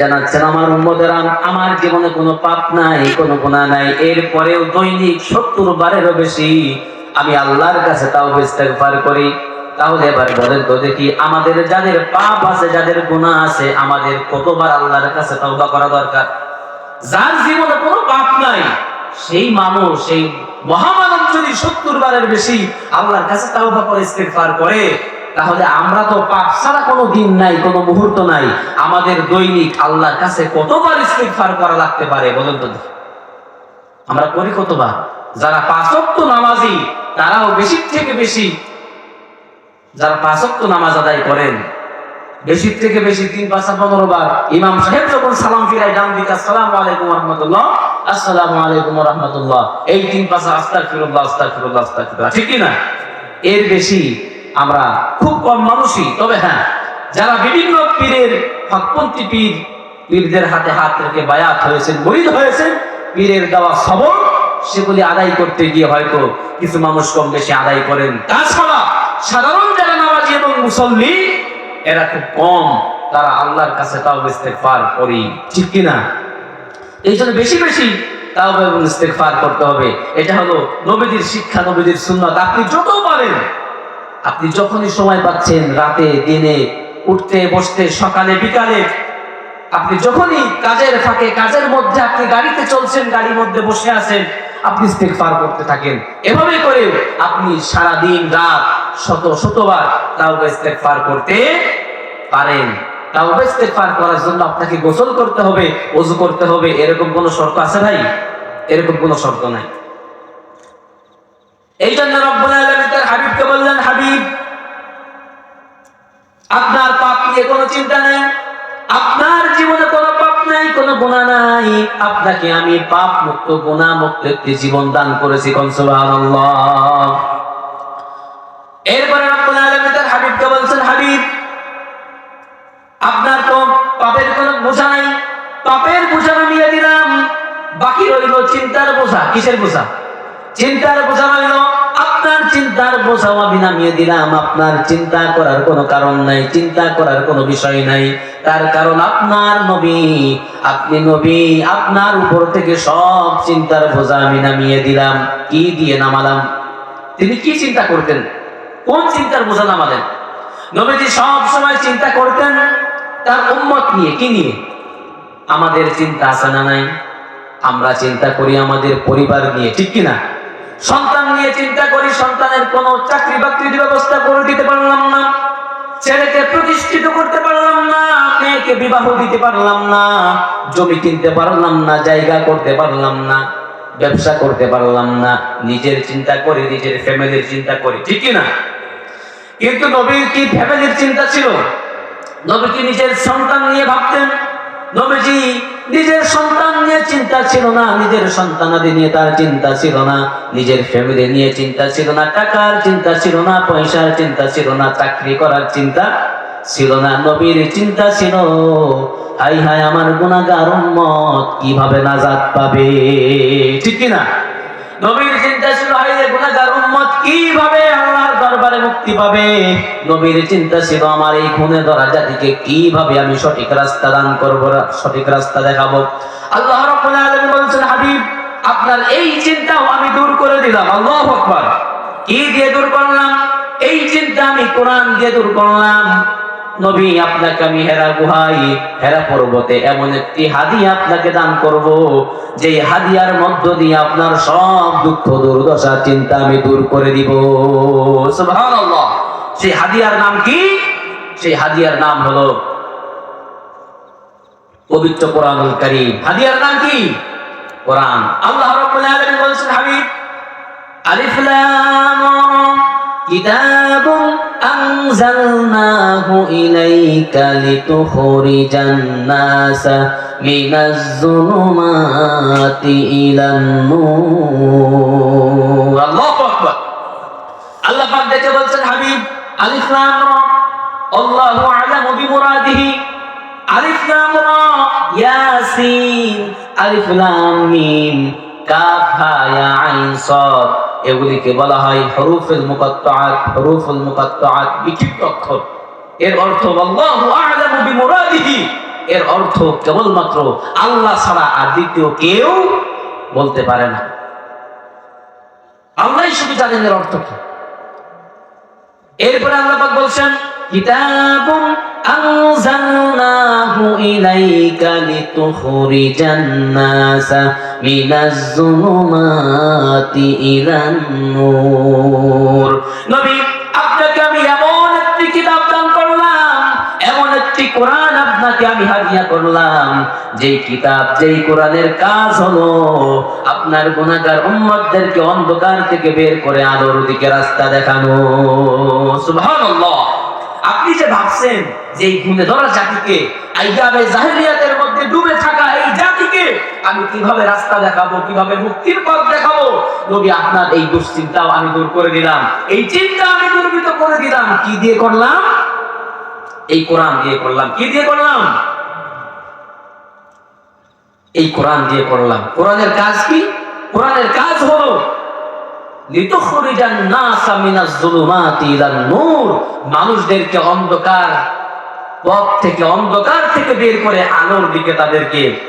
জানাচ্ছেন, আমার আমার জীবনে কোনো পাপ নাই, কোনো গুনাহ নাই। এরপরেও দৈনিক সত্তর বারেরও বেশি আমি আল্লাহর কাছে তাও করি। তাহলে এবার বলেন তো দেখি, আমাদের যাদের পাপ আছে, যাদের গুনাহ আছে, আমাদের কতবার আল্লাহর কাছে তওবা করা দরকার? যার জীবনে কোনো পাপ নাই, সেই মানুষ, সেই মহামানব যদি সত্তর বারের বেশি আল্লাহর কাছে তাওবা করে, ইস্তেগফার করে তাহলে আমরা তো পাপ ছাড়া কোনো দিন নাই, কোনো মুহূর্ত নাই। আমাদের দৈনিক আল্লাহর কাছে কতবার ইস্তেগফার করা লাগতে পারে বলেন তো আমরা করি কতবার? যারা পাঁচক্ত নামাজি, তারাও বেশি থেকে বেশি, যারা পাঁচক্ত নামাজ আদায় করেন বেশি থেকে বেশি তিন পাঁচটা পনেরো বার ইমাম সাহেব যখন সালাম ফিরায় ডান দিকে, আসসালাম আলাইকুম রহমতুল্লাহ আসসালাম আলাইকুম রহমতুল্লাহ এই তিন, পাঁচা আস্তাক ফিরুল্লাহ আস্তাক ফিরুল্লাহ আস্তাক ঠিক না? এর বেশি আমরা কম মানুষই, তবে হ্যাঁ যারা বিভিন্ন পীরের, হকপন্থী পীর, পীরদের হাতে হাত রেখে বায়াত হয়েছেন, মরিদ হয়েছেন, পীরের দেওয়া সবর সেগুলি আদায় করতে গিয়ে হয়তো কিছু মানুষ কম বেশি আদায় করেন। তাছাড়া সাধারণ যারা নামাজি এবং মুসল্লি, এরা খুব কম, তারা আল্লাহর কাছে তাও ইস্তেগফার করি। ঠিক কিনা? এই জন্য বেশি বেশি তাও এবং ইস্তেগফার করতে হবে। এটা হলো নবীদের শিক্ষা নবীদের সুন্নাত। আপনি যত পারেন আপনি যখনই সময় পাচ্ছেন, রাতে, দিনে, উঠতে, বসতে, সকালে, বিকালে, আপনি যখনই কাজের ফাঁকে, কাজের মধ্যে আপনি গাড়িতে চলছেন, গাড়ির মধ্যে বসে আছেন, আপনি ইস্তেগফার করতে থাকেন। এভাবে করে আপনি সারা দিন রাত, শত, শতবার তাও ইস্তেগফার করতে পারেন। তাও ইস্তেগফার করার জন্য আপনাকে গোসল করতে হবে, ওযু করতে হবে, এরকম কোনো শর্ত আছে ভাই? এরকম কোনো শর্ত নাই। এই জন্য রব্বুল হাবিবকে বললেন, হাবিব, আপনার পাপ নিয়ে কোনো চিন্তা নাই, আপনার জীবনে কোনো পাপ নাই, কোনো নাই। আপনাকে আমি পাপ মুক্ত মুক্ত একটি জীবন দান করেছি এরপরে হাবিবকে বলছেন, হাবিব, আপনার তো পাপের কোনো বোঝা নাই, পাপের বোঝা নিয়ে দিলাম। বাকি রইল চিন্তার বোঝা, কিসের বোঝা? চিন্তার বোঝা রইল চিন্তার বোঝাও আমি নামিয়ে দিলাম, আপনার চিন্তা করার কোনো কারণ নাই, চিন্তা করার কোনো বিষয় নাই। তার কারণ আপনার নবী, আপনি নবী, আপনার উপর থেকে সব চিন্তার বোঝা আমি নামিয়ে দিলাম। কি দিয়ে নামালাম? তিনি কি চিন্তা করতেন? কোন চিন্তার বোঝা নামালেন? নবীজি সব সময় চিন্তা করতেন, তার উম্মত নিয়ে, কি নিয়ে? আমাদের চিন্তা আছে না নাই? আমরা চিন্তা করি আমাদের পরিবার নিয়ে, ঠিক কি না সন্তান নিয়ে চিন্তা করি, সন্তানের কোনো চাকরি বাকরির ব্যবস্থা করে দিতে পারলাম না। ছেলেকে প্রতিষ্ঠিত করতে পারলাম না, মেয়েকে বিবাহ দিতে পারলাম না, জমি কিনতে পারলাম না, জায়গা করতে পারলাম না, ব্যবসা করতে পারলাম না, নিজের চিন্তা করি, নিজের ফ্যামিলির চিন্তা করি ঠিক না? কিন্তু নবীর কি ফ্যামিলির চিন্তা ছিল? নবী কি নিজের সন্তান নিয়ে ভাবতেন নবীজি নিজের সন্তান নিয়ে চিন্তা ছিল না, নিজের সন্তানাদি নিয়ে তার চিন্তা ছিল না, নিজের ফ্যামিলি নিয়ে চিন্তা ছিল না, টাকার চিন্তা ছিল না, পয়সার চিন্তা ছিল না, চাকরি করার চিন্তা ছিল না, নবীর চিন্তা ছিল, হাই হাই আমার গুণাগার উম্মত কীভাবে নাজাত পাবে? ঠিক কি না নবীর চিন্তা ছিল হাইরে গুনাহগার উম্মত কীভাবে আল্লাহর দরবারে মুক্তি পাবে। নবীর চিন্তা ছিল, আমার এই খুনে ধরা জাতিকে কীভাবে আমি সঠিক রাস্তা দান করব, সঠিক রাস্তা দেখাবো? আল্লাহ রাব্বুল আলামিন বলছেন, হাবিব, আপনার এই চিন্তাও আমি দূর করে দিলাম। আল্লাহু আকবার। কি দিয়ে দূর করলাম? এই চিন্তা আমি কোরআন দিয়ে দূর করলাম। নবী আপনাকে আমি হেরা গুহাই হেরা পর্বতে এমন একটি হাদি আপনাকে দান করব যে হাদিয়ার মধ্য দিয়ে আপনার সব দুঃখ, দুর্দশা, চিন্তা আমি দূর করে দিব। সেই হাদিয়ার নাম কি? সেই হাদিয়ার নাম হলো পবিত্র কোরআনুল হাদিয়ার নাম কি? কোরআন। আল্লাহ রাব্বুল আলামিন বলেছেন, হাবিব, আলিফ লাম কিতাবু أنزلناه إليك لتخرج الناس من الظلمات إلى النور الله أكبر আল্লাহ পাক দেখে বলছেন হাবিব আলিফ লাম রা আল্লাহু আ'লামু বিমুরাদিহি আলিফ লাম রা ইয়াসিন আলিফ লাম মিম কাফ হা ইয়া আইন সাদ এগুলিকে বলা হয় হরুফুল মুকাত্তাআত হরুফুল মুকাত্তাআত বিক্ষিপ্ত অক্ষর। এর অর্থ আল্লাহু আ'লামু বিমুরাদিহি। এর অর্থ কেবলমাত্র আল্লাহ ছাড়া আর দ্বিতীয় কেউ বলতে পারে না। আল্লাহ শুধু জানেন এর অর্থ কি। এরপরে আল্লাহ পাক বলছেন, কিতাবুন লিতুখরিজান নাসা মিনাজ যুলুমাতি ইলান নূর নবী, আপনাকে আমি এমন একটি কিতাব কোরআন আপনাকে আমি হাদিয়া করলাম, যেই কিতাব, যেই কোরআনের কাজ হলো আপনার উম্মতদেরকে অন্ধকার থেকে বের করে আলোর দিকে রাস্তা দেখানো। আপনি যে ভাবছেন যে এই গুণে ধরা জাতিকে মধ্যে ডুবে থাকা এই জাতিকে আমি কীভাবে রাস্তা দেখাবো, কীভাবে মুক্তির পথ দেখাবো? নবী, আপনার এই দুশ্চিন্তাও আমি দূর করে দিলাম। এই চিন্তা আমি দূরীভূত করে দিলাম। কি দিয়ে করলাম? এই কোরআন দিয়ে করলাম। কি দিয়ে করলাম? এই কোরআন দিয়ে করলাম। কোরআনের কাজ কি? কোরআনের কাজ হলো মানুষদেরকে অন্ধকার পথ থেকে, অন্ধকার থেকে বের করে আলোর দিকে তাদেরকে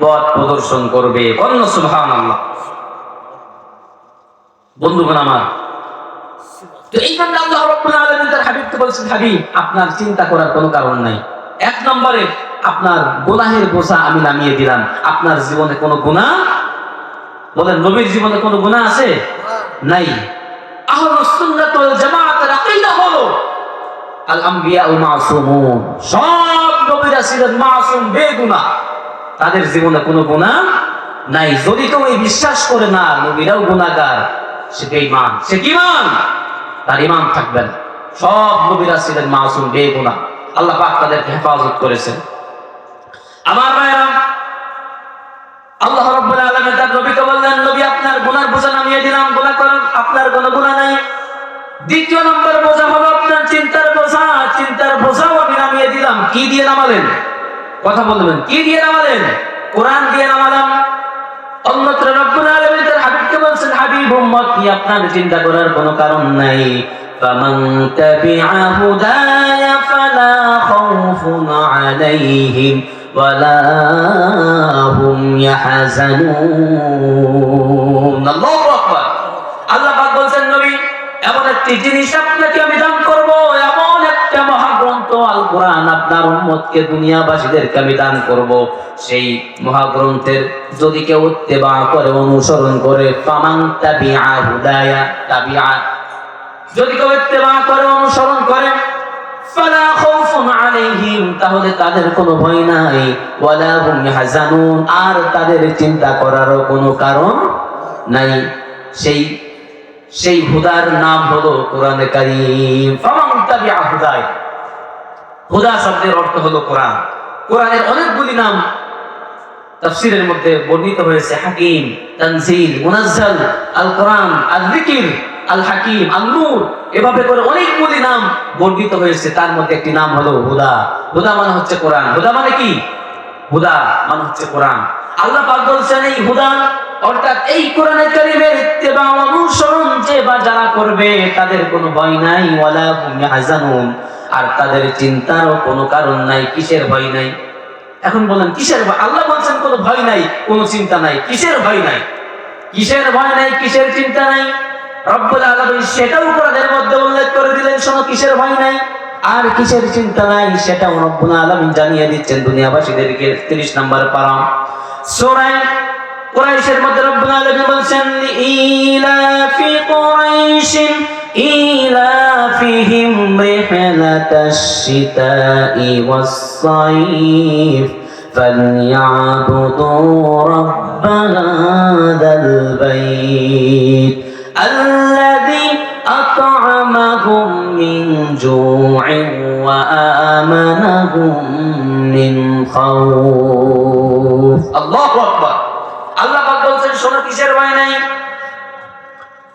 পথ প্রদর্শন করবে। অন্য সুবহানাল্লাহ। বন্ধুগণ আমার আপনার চিন্তা করার কোনো কারণ নাই। এক নম্বরে, আপনার আমি নামিয়ে দিলাম। আপনার জীবনে কোনো গুনাহ? বলেন, নবীর জীবনে কোনো গুনাহ আছে? নাই। আল মাসুমুন। সব তাদের জীবনে কোনো গুনাহ নাই। যদি কেউ এই বিশ্বাস করে না, নবীরাও গুনাহগার সে বেঈমান। সে কি মান তার ইমান থাকবে না। সব নবীরা ছিলেন মাসুম বেগুনাহ আল্লাহ পাক তাদেরকে হেফাজত করেছেন। আমার ভাইরা আপনার গুনার বোঝা নামিয়ে দিলাম গুনাহ করেন আপনার কোনো গুনাহ নাই দ্বিতীয় নম্বর বোঝা হলো আপনার চিন্তার বোঝা চিন্তার বোঝাও আমি নামিয়ে দিলাম কি দিয়ে নামালেন কথা বলবেন কি দিয়ে নামালেন কোরআন দিয়ে নামালাম অন্যত্র রব্বুল আলামিন তার হাবিবকে বলছেন হাবিব উম্মত কি আপনার চিন্তা করার কোনো কারণ নাই فمن تبع هداي فلا خوف عليهم ولا هم يحزنون الله أكبر আল্লাহ পাক বলছেন নবী এমন একটি জিনিস আপনাকে আমি দান করব এমন একটা মহাগ্রন্থ আল কোরআন আপনার উম্মতকে দুনিয়াবাসীদেরকে আমি দান করব সেই মহাগ্রন্থের যদি কেউ ইত্তেবা করে অনুসরণ করে ফামান তাবিআ হুদায়া তাবিআ যদি কেউ ইত্তেবা করে অনুসরণ করে ফালা খাউফুন আলাইহিম তাহলে তাদের কোনো ভয় নাই। ওয়ালা ইয়াহজানুন, আর তাদের চিন্তা করারও কোনো কারণ নাই। সেই সেই হুদার নাম হলো কোরআনে কারীম। ফামান তাবিআ হুদায়। হুদা শব্দের অর্থ হলো কোরআন। কোরআনের অনেকগুলি নাম তাফসীরের মধ্যে বর্ণিত হয়েছে। হাকিম, তানজিল, মুনাজ্জাল আল কোরআন আল আল হাকিম আল নূর এভাবে করে অনেকগুলি নাম বর্ণিত হয়েছে। তার মধ্যে একটি নাম হলো হুদা। হুদা মানে হচ্ছে কোরআন। হুদা মানে কি? হুদা মানে হচ্ছে কোরআন। আল্লাহ পাক বলছেন, এই হুদা অর্থাৎ এই কোরআনে কারীমের ইত্তেবা অনুসরণ যে বা যারা করবে, তাদের কোনো ভয় নাই, ওয়ালা হুম ইয়াহজানুন। আর তাদের চিন্তারও কোনো কারণ নাই, কিসের ভয় নাই? এখন বলেন, কিসের ভয়? আল্লাহ বলছেন, কোনো ভয় নাই, কোনো চিন্তা নাই, কিসের ভয় নাই? কিসের ভয় নাই, কিসের চিন্তা নাই? রব্বুল আলামিন সেটাও কোরআনের মধ্যে উল্লেখ করে দিলেন শোনো কিসের ভয় নাই আর কিসের চিন্তা নাই সেটাও রব্বুল আলামিন জানিয়ে দিচ্ছেন দুনিয়াবাসীদেরকে 30 নম্বর পারা সূরা কুরাইশের মধ্যে রব্বুল আলামিন বলছেন ইলাফি কুরাইশ إيلافهم رحلة الشتاء والصيف فليعبدوا رب هذا البيت الذي أطعمهم من جوع وآمنهم من خوف الله أكبر আল্লাহ পাক বলছেন শোনো কিসের ভয় নাই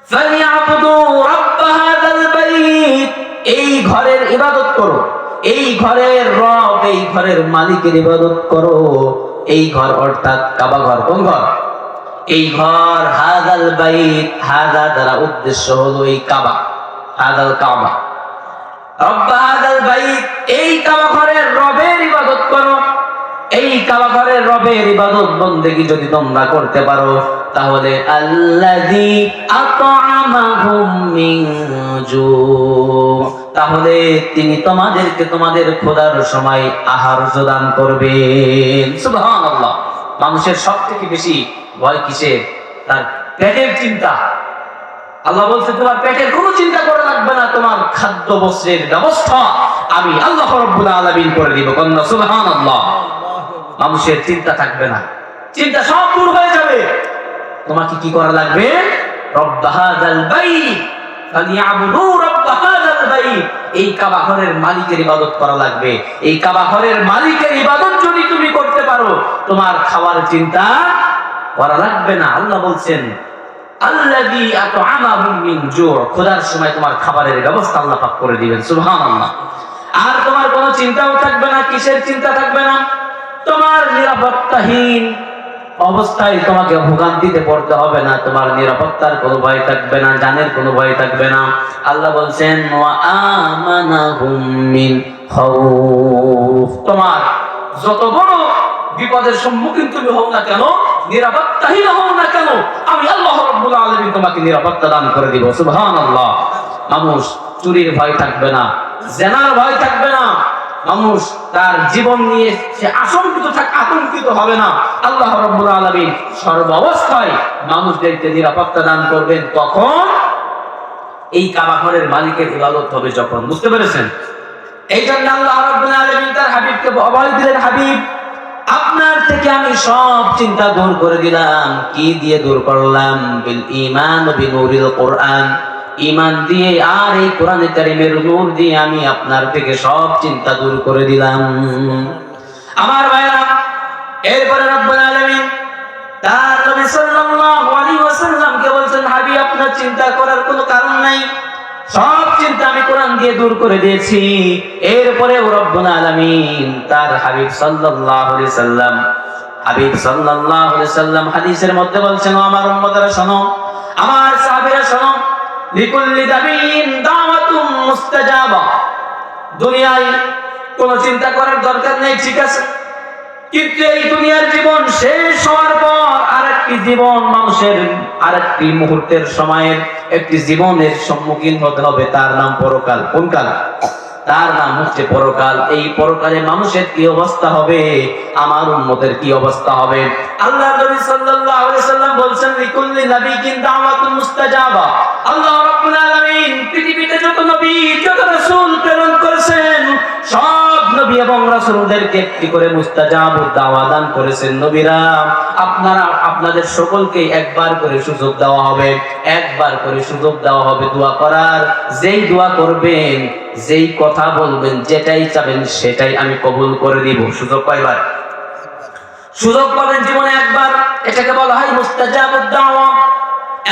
فليعبدوا رب هذا البيت এই ঘরের ইবাদত করো এই ঘরের রব এই ঘরের মালিকের ইবাদত করো এই ঘর অর্থাৎ কাবা ঘর কোন ঘর এই ঘর, হাদাল বাইত, হাদা দ্বারা উদ্দেশ্য হলো এই কাবা, হাদাল কাবা। রব্বা বাইত, এই কাবা ঘরের রবের ইবাদত করো। এই কাবাঘরের রবের ইবাদত বন্দেগি যদি তোমরা করতে পারো, তাহলে আল্লাযী আত'আমাহুম তাহলে তিনি তোমাদেরকে তোমাদের খোদার সময় আহার প্রদান করবেন। সুবহানাল্লাহ। মানুষের সব থেকে বেশি ভয় কিসের তার পেটের চিন্তা। আল্লাহ বলছে, তোমার পেটের কোনো চিন্তা করা লাগবে না, তোমার খাদ্য বস্ত্রের ব্যবস্থা আমি আল্লাহ আলামিন করে দিব কন্যা সুবহানাল্লাহ। মানুষের চিন্তা থাকবে না। চিন্তা সব দূর হয়ে যাবে। তোমাকে কি করা লাগবে? এই কাবা ঘরের মালিকের ইবাদত করা লাগবে। এই কাবা ঘরের মালিকের ইবাদত যদি তুমি করতে পারো, তোমার খাওয়ার চিন্তা করা লাগবে না। আল্লাহ বলছেন তোমার কোনো নিরাপত্তার কোনো ভয় থাকবে না, জানের কোনো ভয় থাকবে না। আল্লাহ বলছেন তোমার যত বড় বিপদের সম্মুখীন তুমি হও না কেন নিরাপত্তাহীন হও না কেন? আমি আল্লাহ রাব্বুল তোমাকে নিরাপত্তা দান করে দিব মানুষ চুরির ভয় থাকবে না, জেনার ভয় থাকবে না। মানুষ তার জীবন নিয়ে সে আশঙ্কিত থাক, আতঙ্কিত হবে না। আল্লাহ রাব্বুল মানুষদেরকে নিরাপত্তা দান করবেন তখন এই কাবাঘরের মালিকের ইবাদত হবে যখন, বুঝতে পেরেছেন? এই জন্য আল্লাহ রাব্বুল আলামিন তার হাবিবকে অভয় দিলেন, হাবিব আপনার থেকে আমি সব চিন্তা দূর করে দিলাম। কি দিয়ে দূর করলাম? বিল ঈমান ও বিনুরিল কোরআন। ইমান দিয়ে আর এই কোরআনে কারীমের নূর দিয়ে আমি আপনার থেকে সব চিন্তা দূর করে দিলাম। আমার ভাইরা, এরপরে রব্বুল আলামিন তার নবী সাল্লাল্লাহু আলাইহি ওয়াসাল্লামকে বলছেন হাবি আপনার চিন্তা করার কোনো কারণ নাই। সব চিন্তা আমি কোরআন দিয়ে দূর করে দিয়েছি। এরপরে রব্বুল আলামিন তার হাবিব সাল্লাল্লাহু আলাইহি সাল্লাম, হাবিব সাল্লাল্লাহু আলাইহি সাল্লাম হাদিসের মধ্যে বলছেন আমার উম্মতরা শোনো, আমার সাহাবীরা শোনো, লিকুল্লি দাবিন দাওয়াতুম মুস্তাজাবা। দুনিয়ায় কোনো চিন্তা করার দরকার নেই, ঠিক আছে? কিন্তু এই দুনিয়ার জীবন শেষ হওয়ার পর আরেকটি জীবন মানুষের আরেকটি মুহূর্তের সময়ের একটি জীবনের সম্মুখীন হতে হবে। তার নাম পরকাল। কোন কাল? তার নাম হচ্ছে পরকাল। এই পরকালে মানুষের কি অবস্থা হবে? আমার উম্মতের কি অবস্থা হবে? আল্লাহ নবী সাল্লাল্লাহু আলাইহি সাল্লাম বলছেন, লিকুল্লি নাবিয়িন দাওয়াতুন মুস্তাজাবা। আল্লাহ রাব্বুল আলামিন পৃথিবীতে যত নবী, যত রাসূল প্রেরণ করেছেন, সব নবী এবং রাসূলদেরকে একটি করে মুস্তাজাব দাওয়া দান করেছেন নবীরা। আপনারা, আপনাদের সকলকে একবার করে সুযোগ দেওয়া হবে, একবার করে সুযোগ দেওয়া হবে দোয়া করার। যেই দোয়া করবেন, যেই কথা বলবেন, যেটাই চাবেন, সেটাই আমি কবুল করে দিব সুযোগ পাইবার সুযোগ পাবেন জীবনে একবার। এটাকে বলা হয় মুস্তাজাবুদ দাওয়া।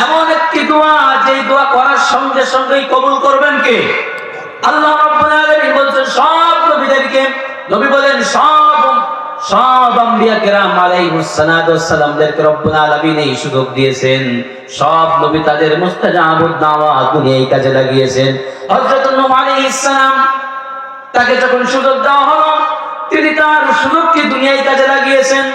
এমন একটি দোয়া, যেই দোয়া করার সঙ্গে সঙ্গেই কবুল করবেন কে? আল্লাহ বলছেন, সব নবীদেরকে, নবী বলেন, সব সব আম্বিয়া কেরাম আলাইহিস সালাতু রব্বুল আলামিন এই সুযোগ দিয়েছেন। সব নবী তাদের মুস্তাজাবুদ দাওয়া দুনিয়ায় কাজে লাগিয়েছেন। হযরত নূহ আলাইহিস সালাম তাকে যখন সুযোগ দেওয়া হলো, তিনি তার সুযোগকে দুনিয়ায় কাজে লাগিয়েছেন।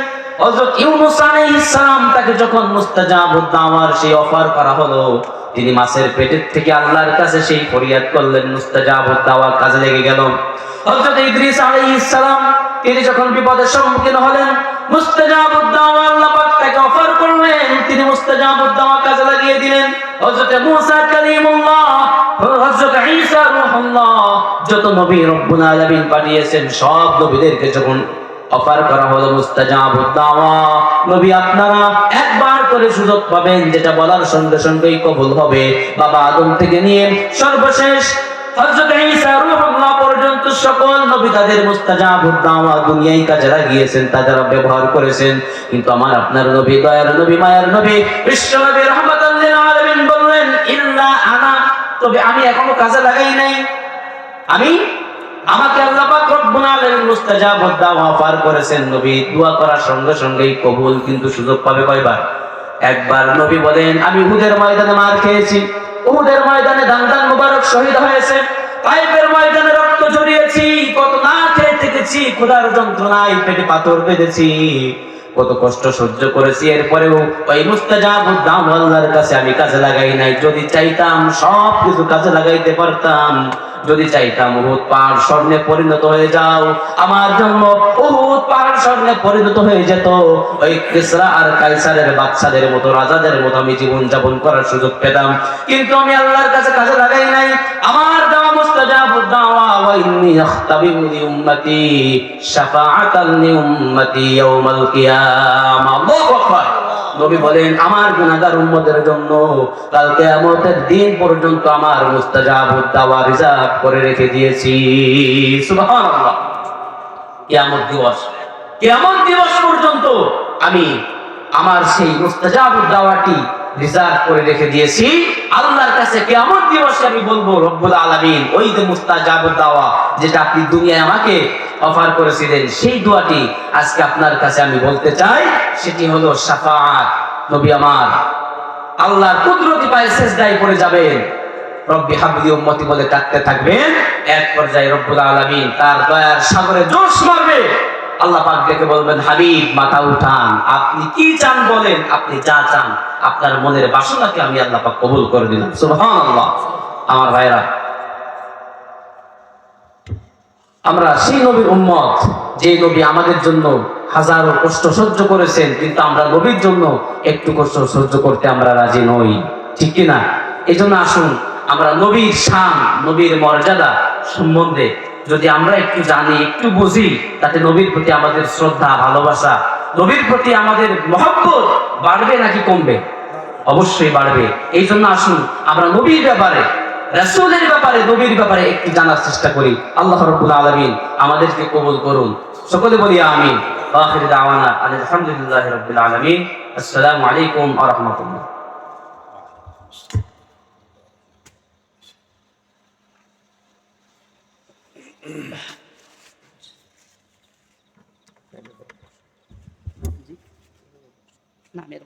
হযরত ইউনূস আলাইহিস সালাম তাকে যখন মুস্তাজাবুদ দাওয়ার সেই অফার করা হলো তিনি মাছের পেটের থেকে আল্লাহর কাছে সেই ফরিয়াদ করলেন মুস্তাজাবুদ দাওয়া কাজে লেগে গেল। হযরত ইদ্রিস আলাইহিস সালাম, তিনি যখন বিপদের সম্মুখীন হলেন মুস্তাজাবুদ দাওয়া আল্লাহ পাক তাকে অফার করলেন, তিনি মুস্তাজাবুদ দাওয়া কাজে লাগিয়ে দিলেন। হযরত মূসা কালিমুল্লাহ, হযরত ঈসা যত নবী রব্বুল আলামিন পাঠিয়েছেন, সব নবীদেরকে যখন অফার করা হলো মুস্তাজাবুদ দাওয়া নবী, আপনারা একবার করে সুযোগ পাবেন, যেটা বলার সঙ্গে সঙ্গেই কবুল হবে। বাবা আদম থেকে নিয়ে সর্বশেষ পর্যন্ত সকল নবী তাদের ব্যবহার করেছেন। কিন্তু আমার আপনার নবী বললেন আনা। তবে আমি এখনও কাজে লাগাই নাই। আমি আমাকে আল্লাহ রব্বুল আলামিন দাওয়া করেছেন নবী। দোয়া করার সঙ্গে সঙ্গেই কবুল কিন্তু সুযোগ পাবে কয়বার? একবার নবী বলেন, আমি উহুদের ময়দানে মার খেয়েছি। উহুদের ময়দানে দান্দান দান মুবারক শহীদ হয়েছে। তাইফের ময়দানে রক্ত জড়িয়েছি কত না খেয়ে থেকেছি। খোদার যন্ত্রণায় পেটে পাথর বেঁধেছি। কত কষ্ট সহ্য করেছি। এরপরেও ওই মুস্তাজাব দাম আল্লাহর কাছে আমি কাজে লাগাই নাই। যদি চাইতাম সব কিছু কাজে লাগাইতে পারতাম। যদি চাইতাম উহুদ পাহাড় স্বর্ণে পরিণত হয়ে যাও, আমার জন্য উহুদ পাহাড় স্বর্ণে পরিণত হয়ে যেত। ওই কিসরা আর কাইসারের বাচ্চাদের মতো, রাজাদের মতো আমি জীবন যাপন করার সুযোগ পেতাম। কিন্তু আমি আল্লাহর কাছে কাজে লাগাই নাই। আমার আমার রিজার্ভ করে রেখে দিয়েছি। দিবস। দিবস পর্যন্ত আমি আমার সেই মুস্তাজাব দাওয়াটি রিজার্ভ করে রেখে দিয়েছি। আল্লাহর কাছে কেমন দিবসে আমি বলব, রব্বুল আলামিন, ওই যে মুস্তাজাব দাওয়া যেটা আপনি দুনিয়ায় আমাকে অফার করেছিলেন, সেই দোয়াটি আজকে আপনার কাছে আমি বলতে চাই। সেটি হলো, শাফাআত, নবী আমার, আল্লাহর কুদরতি পায়ে সেজদায় পড়ে যাবেন। রব্বি হাবলি উম্মতি বলে ডাকতে থাকবেন। এক পর্যায়ে রব্বুল আলামিন তার দয়ার সাগরে জোশ মারবে। আল্লাহ পাক ডেকে বলবেন, হাবিব, মাথা উঠান। আপনি কি চান বলেন? আপনি যা চান, আপনার মনের বাসনাকে আমি আল্লাহ পাক কবুল করে দিলাম সুবহানাল্লাহ। আমার ভাইরা আমরা সেই নবীর উম্মত, যে নবী আমাদের জন্য হাজারো কষ্ট সহ্য করেছেন, কিন্তু আমরা নবীর জন্য একটু কষ্ট সহ্য করতে আমরা রাজি নই। ঠিক কিনা? এই জন্য আসুন, আমরা নবীর শান, নবীর মর্যাদা সম্বন্ধে যদি আমরা একটু জানি, একটু বুঝি, তাতে নবীর প্রতি আমাদের শ্রদ্ধা, ভালোবাসা, নবীর প্রতি আমাদের মহব্বত বাড়বে নাকি কমবে? অবশ্যই বাড়বে। এই জন্য আসুন, আমরা নবীর ব্যাপারে, রাসূলের ব্যাপারে, নবীর ব্যাপারে একটু জানার চেষ্টা করি। আল্লাহ রাব্বুল আলামিন আমাদেরকে কবুল করুন। সকলে বলি আমিন। আলহামদুলিল্লাহি রাব্বিল আলামিন। আসসালামু আলাইকুম ওয়া রাহমাতুল্লাহ। নামের